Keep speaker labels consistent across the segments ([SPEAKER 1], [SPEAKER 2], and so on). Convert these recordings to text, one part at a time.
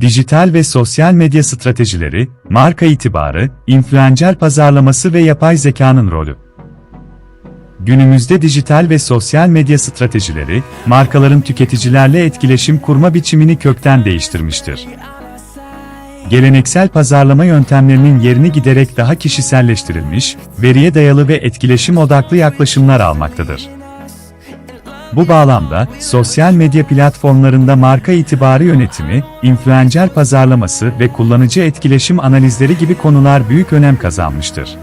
[SPEAKER 1] Dijital ve sosyal medya stratejileri, marka itibarı, influencer pazarlaması ve yapay zekanın rolü. Günümüzde dijital ve sosyal medya stratejileri, markaların tüketicilerle etkileşim kurma biçimini kökten değiştirmiştir. Geleneksel pazarlama yöntemlerinin yerini giderek daha kişiselleştirilmiş, veriye dayalı ve etkileşim odaklı yaklaşımlar almaktadır. Bu bağlamda, sosyal medya platformlarında marka itibarı yönetimi, influencer pazarlaması ve kullanıcı etkileşim analizleri gibi konular büyük önem kazanmıştır.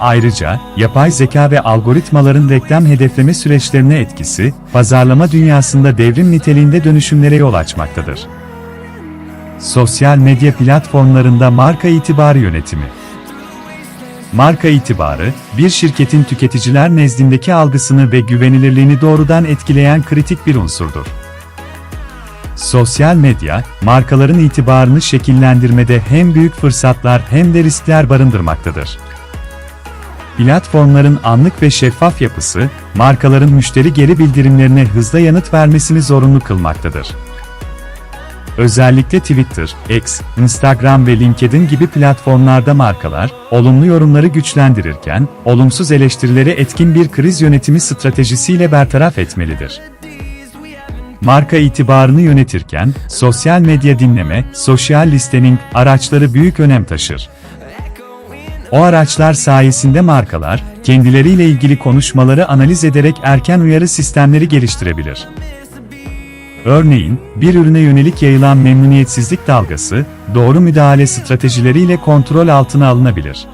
[SPEAKER 1] Ayrıca, yapay zeka ve algoritmaların reklam hedefleme süreçlerine etkisi, pazarlama dünyasında devrim niteliğinde dönüşümlere yol açmaktadır. Sosyal medya platformlarında marka itibarı yönetimi Marka itibarı, bir şirketin tüketiciler nezdindeki algısını ve güvenilirliğini doğrudan etkileyen kritik bir unsurdur. Sosyal medya, markaların itibarını şekillendirmede hem büyük fırsatlar hem de riskler barındırmaktadır. Platformların anlık ve şeffaf yapısı, markaların müşteri geri bildirimlerine hızla yanıt vermesini zorunlu kılmaktadır. Özellikle Twitter, X, Instagram ve LinkedIn gibi platformlarda markalar, olumlu yorumları güçlendirirken, olumsuz eleştirileri etkin bir kriz yönetimi stratejisiyle bertaraf etmelidir. Marka itibarını yönetirken, sosyal medya dinleme, social listening araçları büyük önem taşır. O araçlar sayesinde markalar, kendileriyle ilgili konuşmaları analiz ederek erken uyarı sistemleri geliştirebilir. Örneğin, bir ürüne yönelik yayılan memnuniyetsizlik dalgası, doğru müdahale stratejileriyle kontrol altına alınabilir.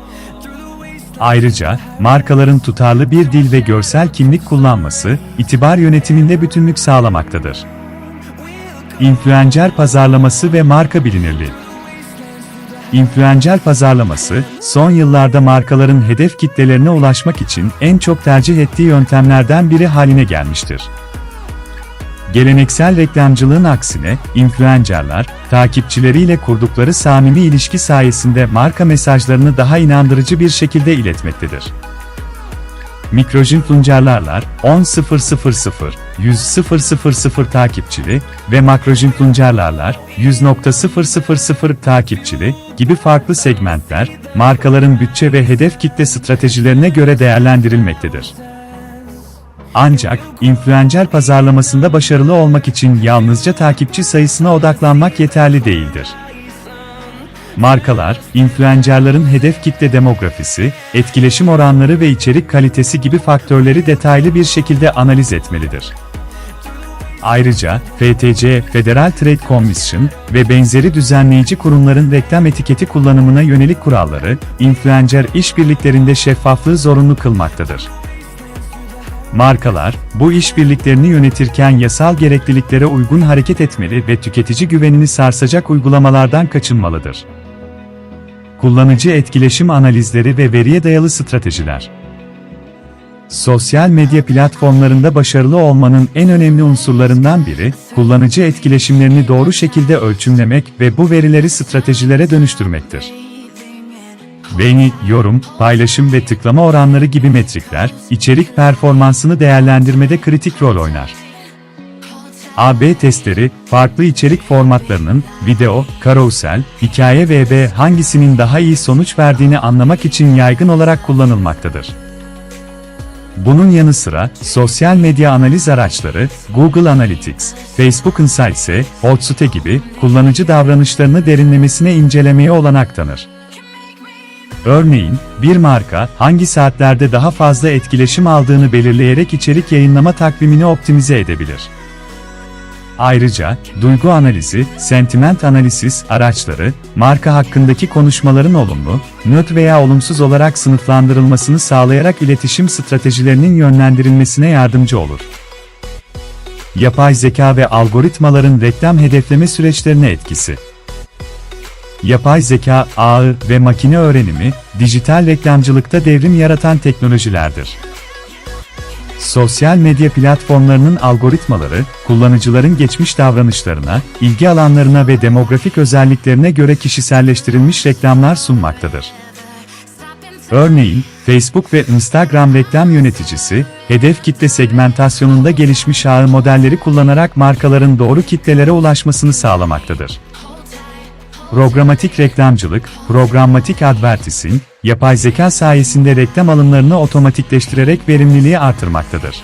[SPEAKER 1] Ayrıca, markaların tutarlı bir dil ve görsel kimlik kullanması, itibar yönetiminde bütünlük sağlamaktadır. İnfluencer pazarlaması ve marka bilinirliği İnfluencer pazarlaması, son yıllarda markaların hedef kitlelerine ulaşmak için en çok tercih ettiği yöntemlerden biri haline gelmiştir. Geleneksel reklamcılığın aksine, influencerlar, takipçileriyle kurdukları samimi ilişki sayesinde marka mesajlarını daha inandırıcı bir şekilde iletmektedir. Mikrojinfluencerlarlar, 10.000, 100.000 takipçili ve makrojinfluencerlarlar, 100.000 takipçili gibi farklı segmentler, markaların bütçe ve hedef kitle stratejilerine göre değerlendirilmektedir. Ancak, influencer pazarlamasında başarılı olmak için yalnızca takipçi sayısına odaklanmak yeterli değildir. Markalar, influencerların hedef kitle demografisi, etkileşim oranları ve içerik kalitesi gibi faktörleri detaylı bir şekilde analiz etmelidir. Ayrıca, FTC, Federal Trade Commission ve benzeri düzenleyici kurumların reklam etiketi kullanımına yönelik kuralları, influencer işbirliklerinde şeffaflığı zorunlu kılmaktadır. Markalar, bu işbirliklerini yönetirken yasal gerekliliklere uygun hareket etmeli ve tüketici güvenini sarsacak uygulamalardan kaçınmalıdır. Kullanıcı etkileşim analizleri ve veriye dayalı stratejiler. Sosyal medya platformlarında başarılı olmanın en önemli unsurlarından biri, kullanıcı etkileşimlerini doğru şekilde ölçümlemek ve bu verileri stratejilere dönüştürmektir. Beğeni, yorum, paylaşım ve tıklama oranları gibi metrikler, içerik performansını değerlendirmede kritik rol oynar. A/B testleri, farklı içerik formatlarının, video, karosel, hikaye VB hangisinin daha iyi sonuç verdiğini anlamak için yaygın olarak kullanılmaktadır. Bunun yanı sıra, sosyal medya analiz araçları, Google Analytics, Facebook Insights, Hotsute gibi, kullanıcı davranışlarını derinlemesine incelemeye olanak tanır. Örneğin, bir marka, hangi saatlerde daha fazla etkileşim aldığını belirleyerek içerik yayınlama takvimini optimize edebilir. Ayrıca, duygu analizi, sentiment analisis araçları, marka hakkındaki konuşmaların olumlu, nötr veya olumsuz olarak sınıflandırılmasını sağlayarak iletişim stratejilerinin yönlendirilmesine yardımcı olur. Yapay zeka ve algoritmaların reklam hedefleme süreçlerine etkisi Yapay zeka, ağı ve makine öğrenimi, dijital reklamcılıkta devrim yaratan teknolojilerdir. Sosyal medya platformlarının algoritmaları, kullanıcıların geçmiş davranışlarına, ilgi alanlarına ve demografik özelliklerine göre kişiselleştirilmiş reklamlar sunmaktadır. Örneğin, Facebook ve Instagram reklam yöneticisi, hedef kitle segmentasyonunda gelişmiş ağ modelleri kullanarak markaların doğru kitlelere ulaşmasını sağlamaktadır. Programatik reklamcılık, programmatik advertising, yapay zeka sayesinde reklam alımlarını otomatikleştirerek verimliliği artırmaktadır.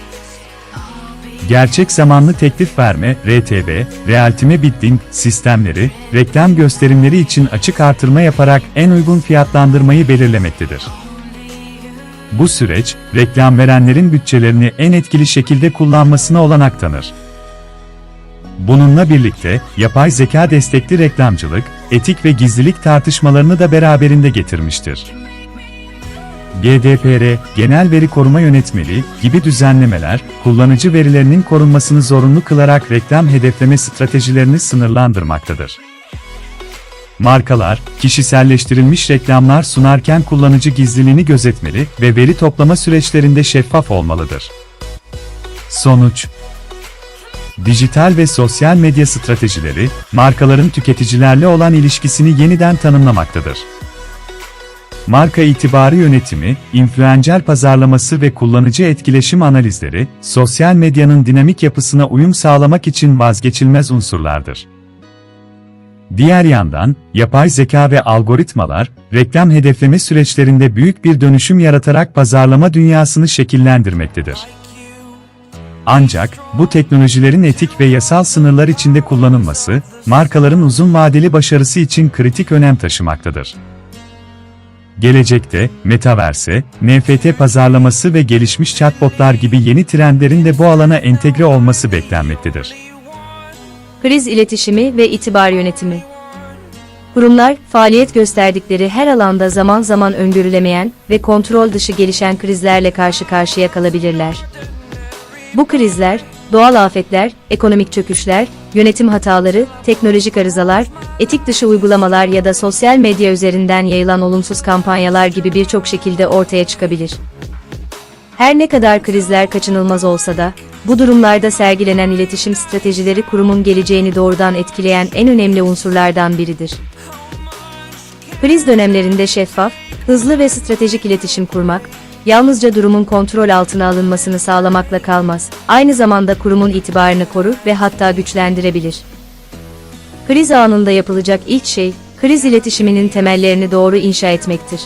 [SPEAKER 1] Gerçek zamanlı teklif verme, RTV, realtime bidding sistemleri, reklam gösterimleri için açık artırma yaparak en uygun fiyatlandırmayı belirlemektedir. Bu süreç, reklam verenlerin bütçelerini en etkili şekilde kullanmasına olanak tanır. Bununla birlikte, yapay zeka destekli reklamcılık, etik ve gizlilik tartışmalarını da beraberinde getirmiştir. GDPR, Genel Veri Koruma Yönetmeliği gibi düzenlemeler, kullanıcı verilerinin korunmasını zorunlu kılarak reklam hedefleme stratejilerini sınırlandırmaktadır. Markalar, kişiselleştirilmiş reklamlar sunarken kullanıcı gizliliğini gözetmeli ve veri toplama süreçlerinde şeffaf olmalıdır. Sonuç Dijital ve sosyal medya stratejileri, markaların tüketicilerle olan ilişkisini yeniden tanımlamaktadır. Marka itibarı yönetimi, influencer pazarlaması ve kullanıcı etkileşim analizleri, sosyal medyanın dinamik yapısına uyum sağlamak için vazgeçilmez unsurlardır. Diğer yandan, yapay zeka ve algoritmalar, reklam hedefleme süreçlerinde büyük bir dönüşüm yaratarak pazarlama dünyasını şekillendirmektedir. Ancak, bu teknolojilerin etik ve yasal sınırlar içinde kullanılması, markaların uzun vadeli başarısı için kritik önem taşımaktadır. Gelecekte, Metaverse, NFT pazarlaması ve gelişmiş chatbotlar gibi yeni trendlerin de bu alana entegre olması beklenmektedir.
[SPEAKER 2] Kriz iletişimi ve itibar yönetimi. Kurumlar, faaliyet gösterdikleri her alanda zaman zaman öngörülemeyen ve kontrol dışı gelişen krizlerle karşı karşıya kalabilirler. Bu krizler, doğal afetler, ekonomik çöküşler, yönetim hataları, teknolojik arızalar, etik dışı uygulamalar ya da sosyal medya üzerinden yayılan olumsuz kampanyalar gibi birçok şekilde ortaya çıkabilir. Her ne kadar krizler kaçınılmaz olsa da, bu durumlarda sergilenen iletişim stratejileri kurumun geleceğini doğrudan etkileyen en önemli unsurlardan biridir. Kriz dönemlerinde şeffaf, hızlı ve stratejik iletişim kurmak, yalnızca durumun kontrol altına alınmasını sağlamakla kalmaz, aynı zamanda kurumun itibarını korur ve hatta güçlendirebilir. Kriz anında yapılacak ilk şey, kriz iletişiminin temellerini doğru inşa etmektir.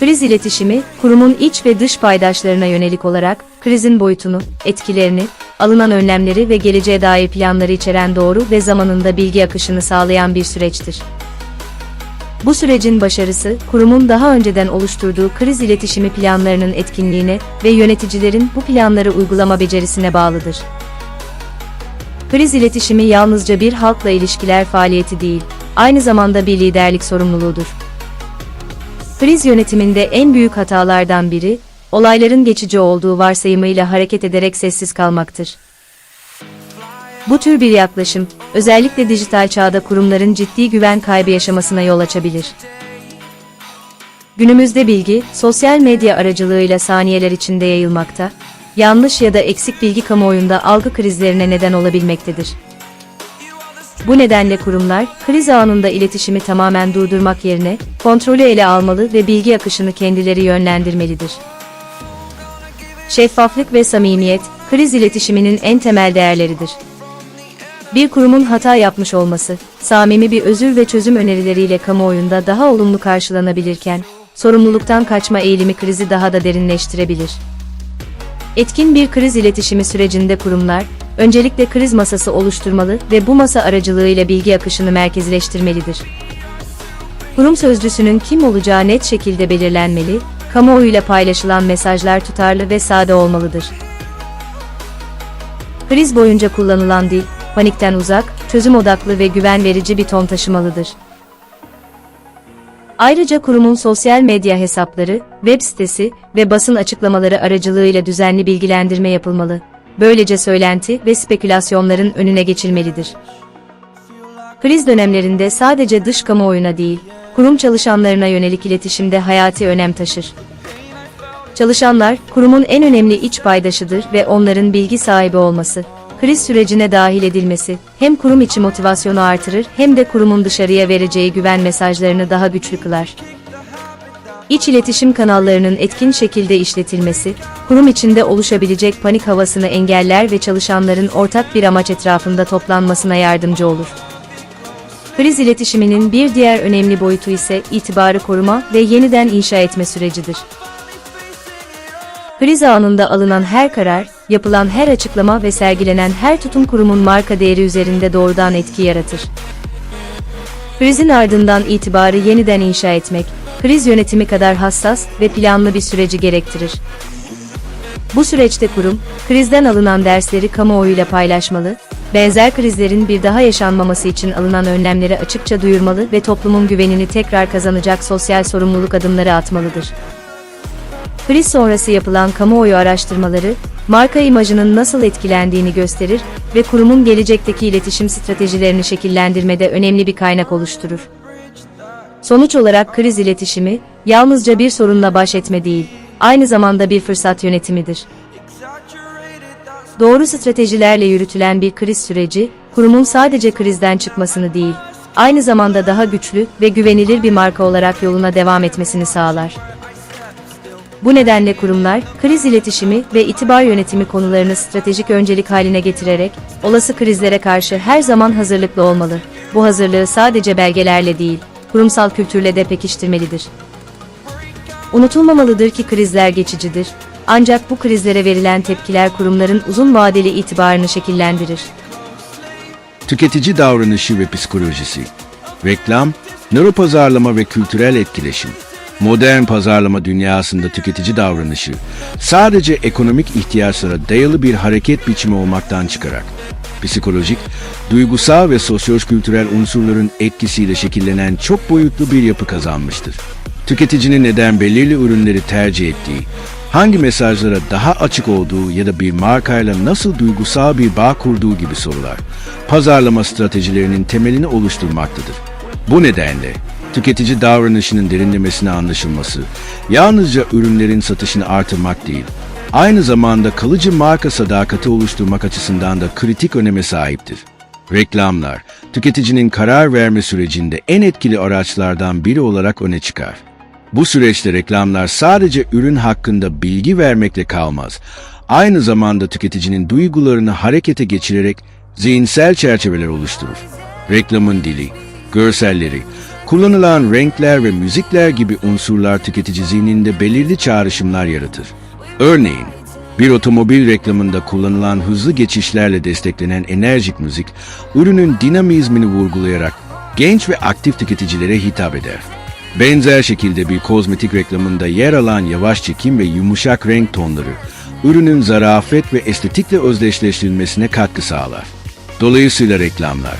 [SPEAKER 2] Kriz iletişimi, kurumun iç ve dış paydaşlarına yönelik olarak, krizin boyutunu, etkilerini, alınan önlemleri ve geleceğe dair planları içeren doğru ve zamanında bilgi akışını sağlayan bir süreçtir. Bu sürecin başarısı, kurumun daha önceden oluşturduğu kriz iletişimi planlarının etkinliğine ve yöneticilerin bu planları uygulama becerisine bağlıdır. Kriz iletişimi yalnızca bir halkla ilişkiler faaliyeti değil, aynı zamanda bir liderlik sorumluluğudur. Kriz yönetiminde en büyük hatalardan biri, olayların geçici olduğu varsayımıyla hareket ederek sessiz kalmaktır. Bu tür bir yaklaşım, özellikle dijital çağda kurumların ciddi güven kaybı yaşamasına yol açabilir. Günümüzde bilgi, sosyal medya aracılığıyla saniyeler içinde yayılmakta, yanlış ya da eksik bilgi kamuoyunda algı krizlerine neden olabilmektedir. Bu nedenle kurumlar, kriz anında iletişimi tamamen durdurmak yerine, kontrolü ele almalı ve bilgi akışını kendileri yönlendirmelidir. Şeffaflık ve samimiyet, kriz iletişiminin en temel değerleridir. Bir kurumun hata yapmış olması, samimi bir özür ve çözüm önerileriyle kamuoyunda daha olumlu karşılanabilirken, sorumluluktan kaçma eğilimi krizi daha da derinleştirebilir. Etkin bir kriz iletişimi sürecinde kurumlar, öncelikle kriz masası oluşturmalı ve bu masa aracılığıyla bilgi akışını merkezleştirmelidir. Kurum sözcüsünün kim olacağı net şekilde belirlenmeli, kamuoyuyla paylaşılan mesajlar tutarlı ve sade olmalıdır. Kriz boyunca kullanılan dil, panikten uzak, çözüm odaklı ve güven verici bir ton taşımalıdır. Ayrıca kurumun sosyal medya hesapları, web sitesi ve basın açıklamaları aracılığıyla düzenli bilgilendirme yapılmalı. Böylece söylenti ve spekülasyonların önüne geçilmelidir. Kriz dönemlerinde sadece dış kamuoyuna değil, kurum çalışanlarına yönelik iletişimde hayati önem taşır. Çalışanlar, kurumun en önemli iç paydaşıdır ve onların bilgi sahibi olması, kriz sürecine dahil edilmesi, hem kurum içi motivasyonu artırır hem de kurumun dışarıya vereceği güven mesajlarını daha güçlü kılar. İç iletişim kanallarının etkin şekilde işletilmesi, kurum içinde oluşabilecek panik havasını engeller ve çalışanların ortak bir amaç etrafında toplanmasına yardımcı olur. Kriz iletişiminin bir diğer önemli boyutu ise itibarı koruma ve yeniden inşa etme sürecidir. Kriz anında alınan her karar, yapılan her açıklama ve sergilenen her tutum kurumun marka değeri üzerinde doğrudan etki yaratır. Krizin ardından itibarı yeniden inşa etmek, kriz yönetimi kadar hassas ve planlı bir süreci gerektirir. Bu süreçte kurum, krizden alınan dersleri kamuoyuyla paylaşmalı, benzer krizlerin bir daha yaşanmaması için alınan önlemleri açıkça duyurmalı ve toplumun güvenini tekrar kazanacak sosyal sorumluluk adımları atmalıdır. Kriz sonrası yapılan kamuoyu araştırmaları, marka imajının nasıl etkilendiğini gösterir ve kurumun gelecekteki iletişim stratejilerini şekillendirmede önemli bir kaynak oluşturur. Sonuç olarak kriz iletişimi, yalnızca bir sorunla baş etme değil, aynı zamanda bir fırsat yönetimidir. Doğru stratejilerle yürütülen bir kriz süreci, kurumun sadece krizden çıkmasını değil, aynı zamanda daha güçlü ve güvenilir bir marka olarak yoluna devam etmesini sağlar. Bu nedenle kurumlar, kriz iletişimi ve itibar yönetimi konularını stratejik öncelik haline getirerek, olası krizlere karşı her zaman hazırlıklı olmalı. Bu hazırlığı sadece belgelerle değil, kurumsal kültürle de pekiştirmelidir. Unutulmamalıdır ki krizler geçicidir, ancak bu krizlere verilen tepkiler kurumların uzun vadeli itibarını şekillendirir.
[SPEAKER 3] Tüketici davranışı ve psikolojisi, reklam, nöropazarlama ve kültürel etkileşim. Modern pazarlama dünyasında tüketici davranışı sadece ekonomik ihtiyaçlara dayalı bir hareket biçimi olmaktan çıkarak psikolojik, duygusal ve sosyo-kültürel unsurların etkisiyle şekillenen çok boyutlu bir yapı kazanmıştır. Tüketicinin neden belirli ürünleri tercih ettiği, hangi mesajlara daha açık olduğu ya da bir markayla nasıl duygusal bir bağ kurduğu gibi sorular, pazarlama stratejilerinin temelini oluşturmaktadır. Bu nedenle tüketici davranışının derinlemesine anlaşılması, yalnızca ürünlerin satışını artırmak değil, aynı zamanda kalıcı marka sadakati oluşturmak açısından da kritik öneme sahiptir. Reklamlar, tüketicinin karar verme sürecinde en etkili araçlardan biri olarak öne çıkar. Bu süreçte reklamlar sadece ürün hakkında bilgi vermekle kalmaz. Aynı zamanda tüketicinin duygularını harekete geçirerek zihinsel çerçeveler oluşturur. Reklamın dili, görselleri, kullanılan renkler ve müzikler gibi unsurlar tüketici zihninde belirli çağrışımlar yaratır. Örneğin, bir otomobil reklamında kullanılan hızlı geçişlerle desteklenen enerjik müzik, ürünün dinamizmini vurgulayarak genç ve aktif tüketicilere hitap eder. Benzer şekilde bir kozmetik reklamında yer alan yavaş çekim ve yumuşak renk tonları, ürünün zarafet ve estetikle özdeşleştirilmesine katkı sağlar. Dolayısıyla reklamlar,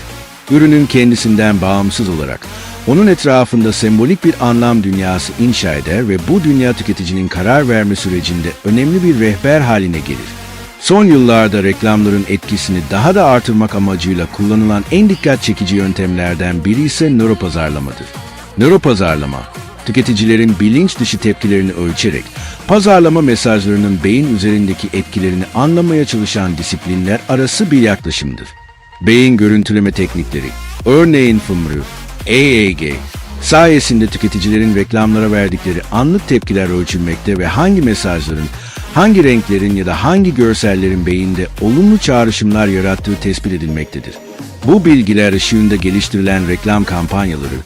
[SPEAKER 3] ürünün kendisinden bağımsız olarak onun etrafında sembolik bir anlam dünyası inşa eder ve bu dünya tüketicinin karar verme sürecinde önemli bir rehber haline gelir. Son yıllarda reklamların etkisini daha da artırmak amacıyla kullanılan en dikkat çekici yöntemlerden biri ise nöropazarlamadır. Nöropazarlama, tüketicilerin bilinç dışı tepkilerini ölçerek pazarlama mesajlarının beyin üzerindeki etkilerini anlamaya çalışan disiplinler arası bir yaklaşımdır. Beyin görüntüleme teknikleri, örneğin fımrı, EEG, sayesinde tüketicilerin reklamlara verdikleri anlık tepkiler ölçülmekte ve hangi mesajların, hangi renklerin ya da hangi görsellerin beyinde olumlu çağrışımlar yarattığı tespit edilmektedir. Bu bilgiler ışığında geliştirilen reklam kampanyaları,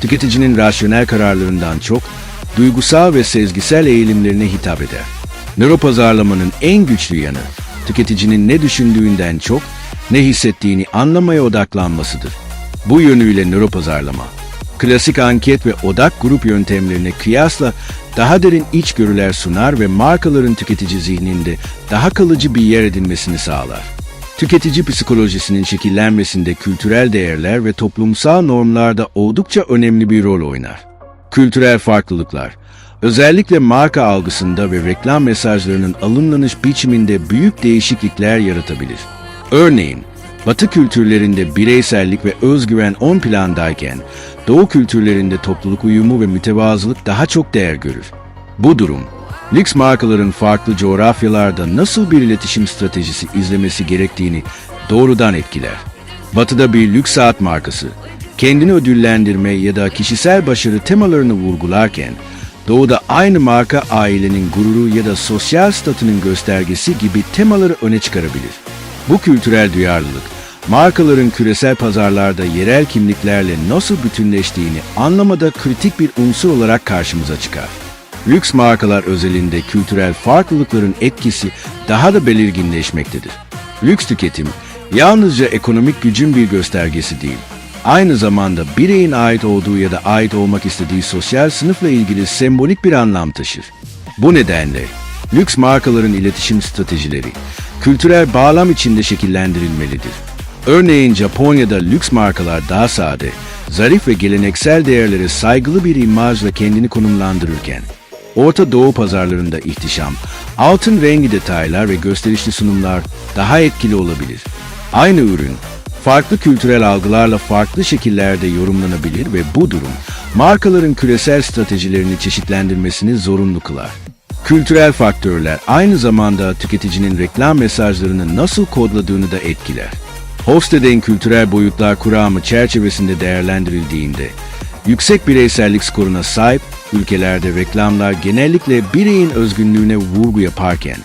[SPEAKER 3] tüketicinin rasyonel kararlarından çok, duygusal ve sezgisel eğilimlerine hitap eder. Nöropazarlamanın en güçlü yanı, tüketicinin ne düşündüğünden çok, ne hissettiğini anlamaya odaklanmasıdır. Bu yönüyle nöropazarlama, klasik anket ve odak grup yöntemlerine kıyasla daha derin içgörüler sunar ve markaların tüketici zihninde daha kalıcı bir yer edinmesini sağlar. Tüketici psikolojisinin şekillenmesinde kültürel değerler ve toplumsal normlar da oldukça önemli bir rol oynar. Kültürel farklılıklar, özellikle marka algısında ve reklam mesajlarının alımlanış biçiminde büyük değişiklikler yaratabilir. Örneğin, Batı kültürlerinde bireysellik ve özgüven ön plandayken, Doğu kültürlerinde topluluk uyumu ve mütevazılık daha çok değer görür. Bu durum, lüks markaların farklı coğrafyalarda nasıl bir iletişim stratejisi izlemesi gerektiğini doğrudan etkiler. Batı'da bir lüks saat markası, kendini ödüllendirme ya da kişisel başarı temalarını vurgularken, Doğuda aynı marka ailenin gururu ya da sosyal statünün göstergesi gibi temaları öne çıkarabilir. Bu kültürel duyarlılık, markaların küresel pazarlarda yerel kimliklerle nasıl bütünleştiğini anlamada kritik bir unsur olarak karşımıza çıkar. Lüks markalar özelinde kültürel farklılıkların etkisi daha da belirginleşmektedir. Lüks tüketim yalnızca ekonomik gücün bir göstergesi değil, aynı zamanda bireyin ait olduğu ya da ait olmak istediği sosyal sınıfla ilgili sembolik bir anlam taşır. Bu nedenle lüks markaların iletişim stratejileri kültürel bağlam içinde şekillendirilmelidir. Örneğin Japonya'da lüks markalar daha sade, zarif ve geleneksel değerlere saygılı bir imajla kendini konumlandırırken, Orta Doğu pazarlarında ihtişam, altın rengi detaylar ve gösterişli sunumlar daha etkili olabilir. Aynı ürün, farklı kültürel algılarla farklı şekillerde yorumlanabilir ve bu durum, markaların küresel stratejilerini çeşitlendirmesini zorunlu kılar. Kültürel faktörler aynı zamanda tüketicinin reklam mesajlarını nasıl kodladığını da etkiler. Hofstede'in kültürel boyutlar kuramı çerçevesinde değerlendirildiğinde, yüksek bireysellik skoruna sahip ülkelerde reklamlar genellikle bireyin özgünlüğüne vurgu yaparken,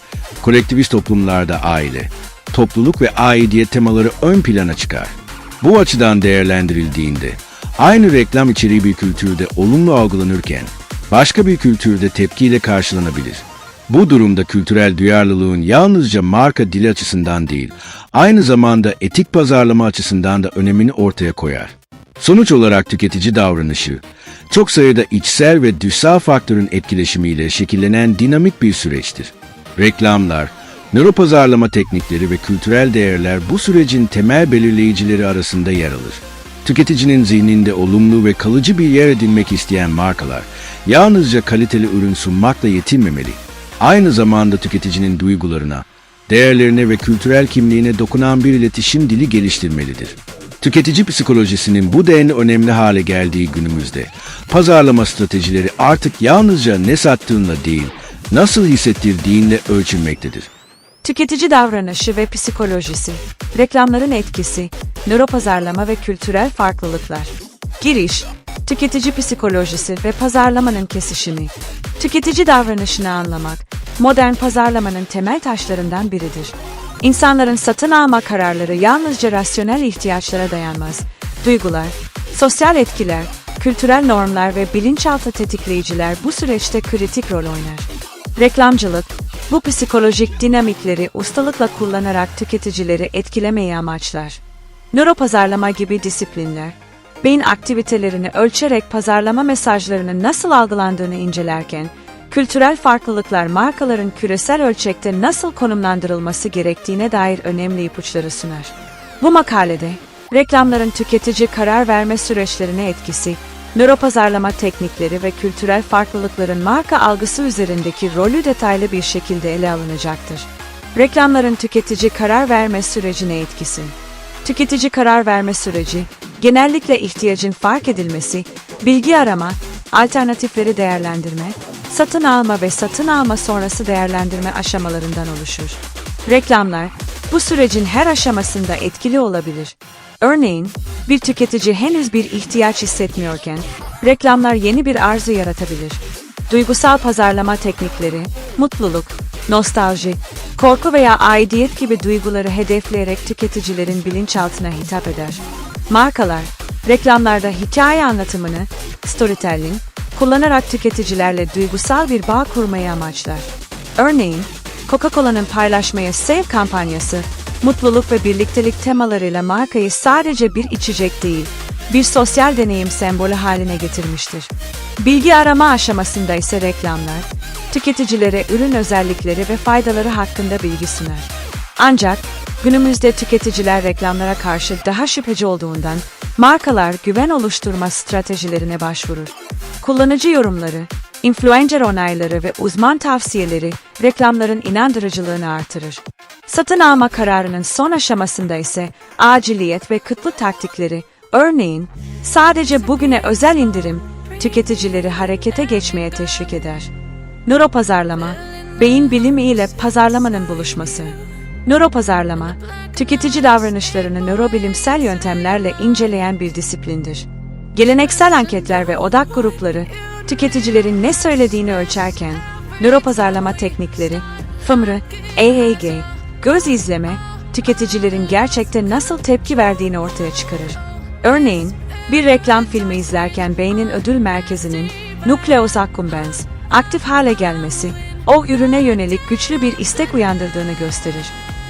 [SPEAKER 3] kolektivist toplumlarda aile, topluluk ve aidiyet temaları ön plana çıkar. Bu açıdan değerlendirildiğinde, aynı reklam içeriği bir kültürde olumlu algılanırken, başka bir kültürde tepkiyle karşılanabilir. Bu durumda kültürel duyarlılığın yalnızca marka dili açısından değil, aynı zamanda etik pazarlama açısından da önemini ortaya koyar. Sonuç olarak tüketici davranışı, çok sayıda içsel ve dışsal faktörün etkileşimiyle şekillenen dinamik bir süreçtir. Reklamlar, nöropazarlama teknikleri ve kültürel değerler bu sürecin temel belirleyicileri arasında yer alır. Tüketicinin zihninde olumlu ve kalıcı bir yer edinmek isteyen markalar, yalnızca kaliteli ürün sunmakla yetinmemeli. Aynı zamanda tüketicinin duygularına, değerlerine ve kültürel kimliğine dokunan bir iletişim dili geliştirmelidir. Tüketici psikolojisinin bu denli önemli hale geldiği günümüzde, pazarlama stratejileri artık yalnızca ne sattığınla değil, nasıl hissettirdiğinle ölçülmektedir.
[SPEAKER 4] Tüketici davranışı ve psikolojisi, reklamların etkisi, nöropazarlama ve kültürel farklılıklar. Giriş, tüketici psikolojisi ve pazarlamanın kesişimi. Tüketici davranışını anlamak, modern pazarlamanın temel taşlarından biridir. İnsanların satın alma kararları yalnızca rasyonel ihtiyaçlara dayanmaz. Duygular, sosyal etkiler, kültürel normlar ve bilinçaltı tetikleyiciler bu süreçte kritik rol oynar. Reklamcılık, bu psikolojik dinamikleri ustalıkla kullanarak tüketicileri etkilemeyi amaçlar. Nöropazarlama gibi disiplinler, beyin aktivitelerini ölçerek pazarlama mesajlarının nasıl algılandığını incelerken, kültürel farklılıklar markaların küresel ölçekte nasıl konumlandırılması gerektiğine dair önemli ipuçları sunar. Bu makalede, reklamların tüketici karar verme süreçlerine etkisi, nöropazarlama teknikleri ve kültürel farklılıkların marka algısı üzerindeki rolü detaylı bir şekilde ele alınacaktır. Reklamların tüketici karar verme sürecine etkisi. Tüketici karar verme süreci, genellikle ihtiyacın fark edilmesi, bilgi arama, alternatifleri değerlendirme, satın alma ve satın alma sonrası değerlendirme aşamalarından oluşur. Reklamlar, bu sürecin her aşamasında etkili olabilir. Örneğin, bir tüketici henüz bir ihtiyaç hissetmiyorken, reklamlar yeni bir arzu yaratabilir. Duygusal pazarlama teknikleri, mutluluk, nostalji, korku veya aidiyet gibi duyguları hedefleyerek tüketicilerin bilinçaltına hitap eder. Markalar, reklamlarda hikaye anlatımını, storytelling, kullanarak tüketicilerle duygusal bir bağ kurmayı amaçlar. Örneğin, Coca-Cola'nın paylaşmaya sev kampanyası, mutluluk ve birliktelik temalarıyla markayı sadece bir içecek değil, bir sosyal deneyim sembolü haline getirmiştir. Bilgi arama aşamasında ise reklamlar, tüketicilere ürün özellikleri ve faydaları hakkında bilgi sunar. Ancak günümüzde tüketiciler reklamlara karşı daha şüpheci olduğundan markalar güven oluşturma stratejilerine başvurur. Kullanıcı yorumları, influencer onayları ve uzman tavsiyeleri reklamların inandırıcılığını artırır. Satın alma kararının son aşamasında ise aciliyet ve kıtlık taktikleri, örneğin sadece bugüne özel indirim, tüketicileri harekete geçmeye teşvik eder. Nöropazarlama, beyin bilimi ile pazarlamanın buluşması. Nöropazarlama, tüketici davranışlarını nörobilimsel yöntemlerle inceleyen bir disiplindir. Geleneksel anketler ve odak grupları, tüketicilerin ne söylediğini ölçerken, nöropazarlama teknikleri, fımrı, EEG, göz izleme, tüketicilerin gerçekten nasıl tepki verdiğini ortaya çıkarır. Örneğin, bir reklam filmi izlerken beynin ödül merkezinin nukleus accumbens aktif hale gelmesi, o ürüne yönelik güçlü bir istek uyandırdığını gösterir.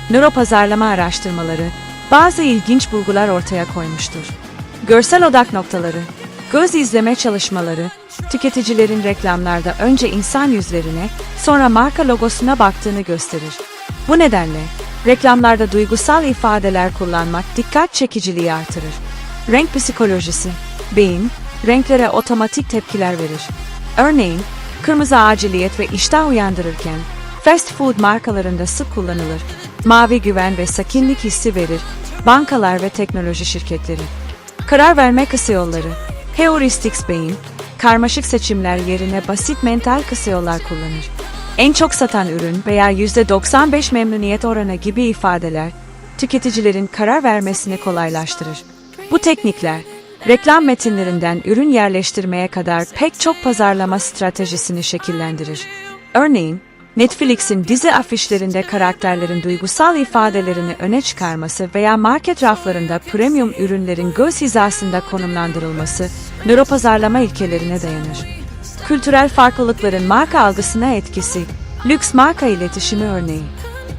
[SPEAKER 4] Nöropazarlama araştırmaları bazı ilginç bulgular ortaya koymuştur. Görsel odak noktaları, göz izleme çalışmaları, tüketicilerin reklamlarda önce insan yüzlerine, sonra marka logosuna baktığını gösterir. Bu nedenle reklamlarda duygusal ifadeler kullanmak dikkat çekiciliği artırır. Renk psikolojisi, beyin, renklere otomatik tepkiler verir. Örneğin, kırmızı aciliyet ve iştah uyandırırken, fast food markalarında sık kullanılır. Mavi güven ve sakinlik hissi verir, bankalar ve teknoloji şirketleri. Karar verme kısa yolları, heuristics beyin, karmaşık seçimler yerine basit mental kısa yollar kullanır. En çok satan ürün veya %95 memnuniyet oranı gibi ifadeler, tüketicilerin karar vermesini kolaylaştırır. Bu teknikler, reklam metinlerinden ürün yerleştirmeye kadar pek çok pazarlama stratejisini şekillendirir. Örneğin, Netflix'in dizi afişlerinde karakterlerin duygusal ifadelerini öne çıkarması veya market raflarında premium ürünlerin göz hizasında konumlandırılması, nöropazarlama ilkelerine dayanır. Kültürel farklılıkların marka algısına etkisi, lüks marka iletişimi örneği.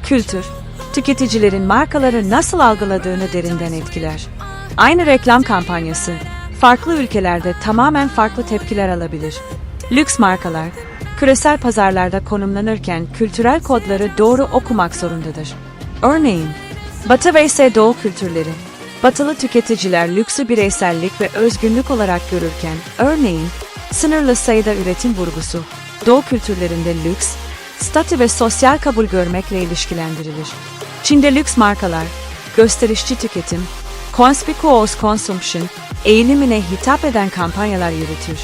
[SPEAKER 4] Kültür, tüketicilerin markaları nasıl algıladığını derinden etkiler. Aynı reklam kampanyası, farklı ülkelerde tamamen farklı tepkiler alabilir. Lüks markalar, küresel pazarlarda konumlanırken kültürel kodları doğru okumak zorundadır. Örneğin, Batı ve ise Doğu kültürleri, Batılı tüketiciler lüksü bireysellik ve özgünlük olarak görürken, örneğin, sınırlı sayıda üretim vurgusu, Doğu kültürlerinde lüks, statü ve sosyal kabul görmekle ilişkilendirilir. Çin'de lüks markalar, gösterişçi tüketim, conspicuous consumption eğilimine hitap eden kampanyalar yürütür.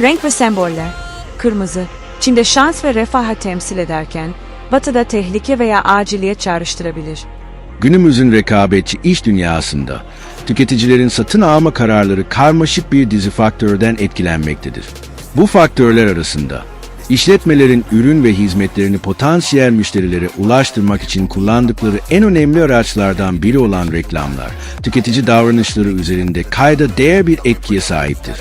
[SPEAKER 4] Renk ve semboller, kırmızı, Çin'de şans ve refahı temsil ederken, Batı'da tehlike veya aciliyet çağrıştırabilir.
[SPEAKER 3] Günümüzün rekabetçi iş dünyasında tüketicilerin satın alma kararları karmaşık bir dizi faktörden etkilenmektedir. Bu faktörler arasında işletmelerin ürün ve hizmetlerini potansiyel müşterilere ulaştırmak için kullandıkları en önemli araçlardan biri olan reklamlar, tüketici davranışları üzerinde kayda değer bir etkiye sahiptir.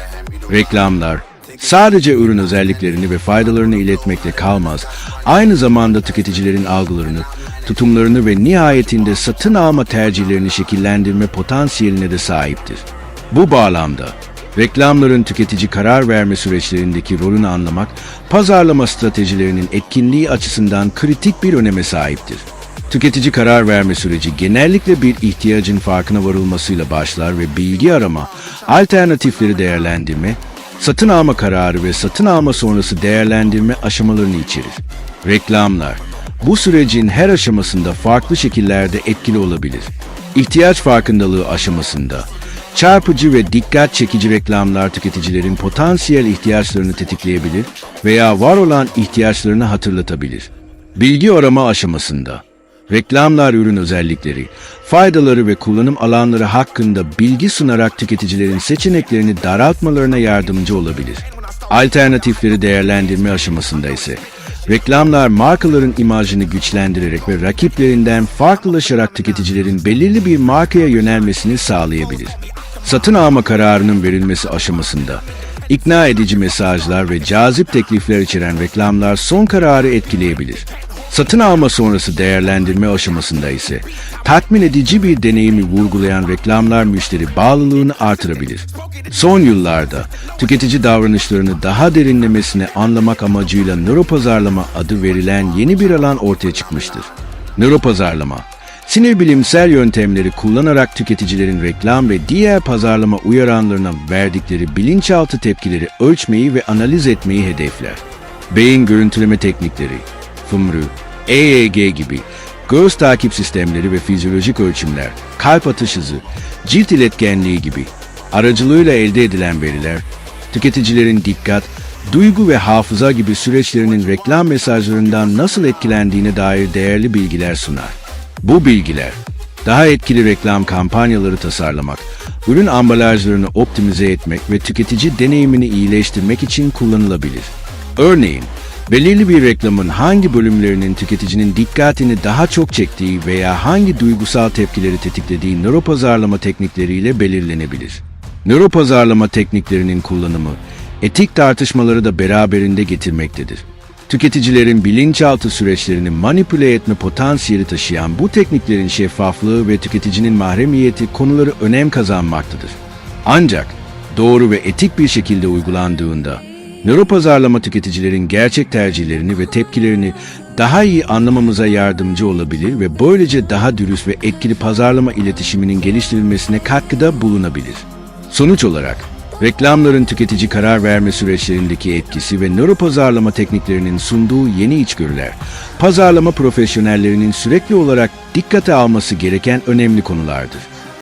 [SPEAKER 3] Reklamlar, sadece ürün özelliklerini ve faydalarını iletmekle kalmaz, aynı zamanda tüketicilerin algılarını, tutumlarını ve nihayetinde satın alma tercihlerini şekillendirme potansiyeline de sahiptir. Bu bağlamda reklamların tüketici karar verme süreçlerindeki rolünü anlamak, pazarlama stratejilerinin etkinliği açısından kritik bir öneme sahiptir. Tüketici karar verme süreci genellikle bir ihtiyacın farkına varılmasıyla başlar ve bilgi arama, alternatifleri değerlendirme, satın alma kararı ve satın alma sonrası değerlendirme aşamalarını içerir. Reklamlar, bu sürecin her aşamasında farklı şekillerde etkili olabilir. İhtiyaç farkındalığı aşamasında, çarpıcı ve dikkat çekici reklamlar tüketicilerin potansiyel ihtiyaçlarını tetikleyebilir veya var olan ihtiyaçlarını hatırlatabilir. Bilgi arama aşamasında, reklamlar ürün özellikleri, faydaları ve kullanım alanları hakkında bilgi sunarak tüketicilerin seçeneklerini daraltmalarına yardımcı olabilir. Alternatifleri değerlendirme aşamasında ise reklamlar markaların imajını güçlendirerek ve rakiplerinden farklılaşarak tüketicilerin belirli bir markaya yönelmesini sağlayabilir. Satın alma kararının verilmesi aşamasında ikna edici mesajlar ve cazip teklifler içeren reklamlar son kararı etkileyebilir. Satın alma sonrası değerlendirme aşamasında ise tatmin edici bir deneyimi vurgulayan reklamlar müşteri bağlılığını artırabilir. Son yıllarda tüketici davranışlarını daha derinlemesine anlamak amacıyla nöropazarlama adı verilen yeni bir alan ortaya çıkmıştır. Nöropazarlama, sinir bilimsel yöntemleri kullanarak tüketicilerin reklam ve diğer pazarlama uyaranlarına verdikleri bilinçaltı tepkileri ölçmeyi ve analiz etmeyi hedefler. Beyin görüntüleme teknikleri, fımrı, EEG gibi göz takip sistemleri ve fizyolojik ölçümler, kalp atış hızı, cilt iletkenliği gibi aracılığıyla elde edilen veriler, tüketicilerin dikkat, duygu ve hafıza gibi süreçlerinin reklam mesajlarından nasıl etkilendiğine dair değerli bilgiler sunar. Bu bilgiler, daha etkili reklam kampanyaları tasarlamak, ürün ambalajlarını optimize etmek ve tüketici deneyimini iyileştirmek için kullanılabilir. Örneğin, belirli bir reklamın hangi bölümlerinin tüketicinin dikkatini daha çok çektiği veya hangi duygusal tepkileri tetiklediği nöropazarlama teknikleriyle belirlenebilir. Nöropazarlama tekniklerinin kullanımı, etik tartışmaları da beraberinde getirmektedir. Tüketicilerin bilinçaltı süreçlerini manipüle etme potansiyeli taşıyan bu tekniklerin şeffaflığı ve tüketicinin mahremiyeti konuları önem kazanmaktadır. Ancak doğru ve etik bir şekilde uygulandığında, nöropazarlama tüketicilerin gerçek tercihlerini ve tepkilerini daha iyi anlamamıza yardımcı olabilir ve böylece daha dürüst ve etkili pazarlama iletişiminin geliştirilmesine katkıda bulunabilir. Sonuç olarak, reklamların tüketici karar verme süreçlerindeki etkisi ve nöropazarlama tekniklerinin sunduğu yeni içgörüler, pazarlama profesyonellerinin sürekli olarak dikkate alması gereken önemli konulardır.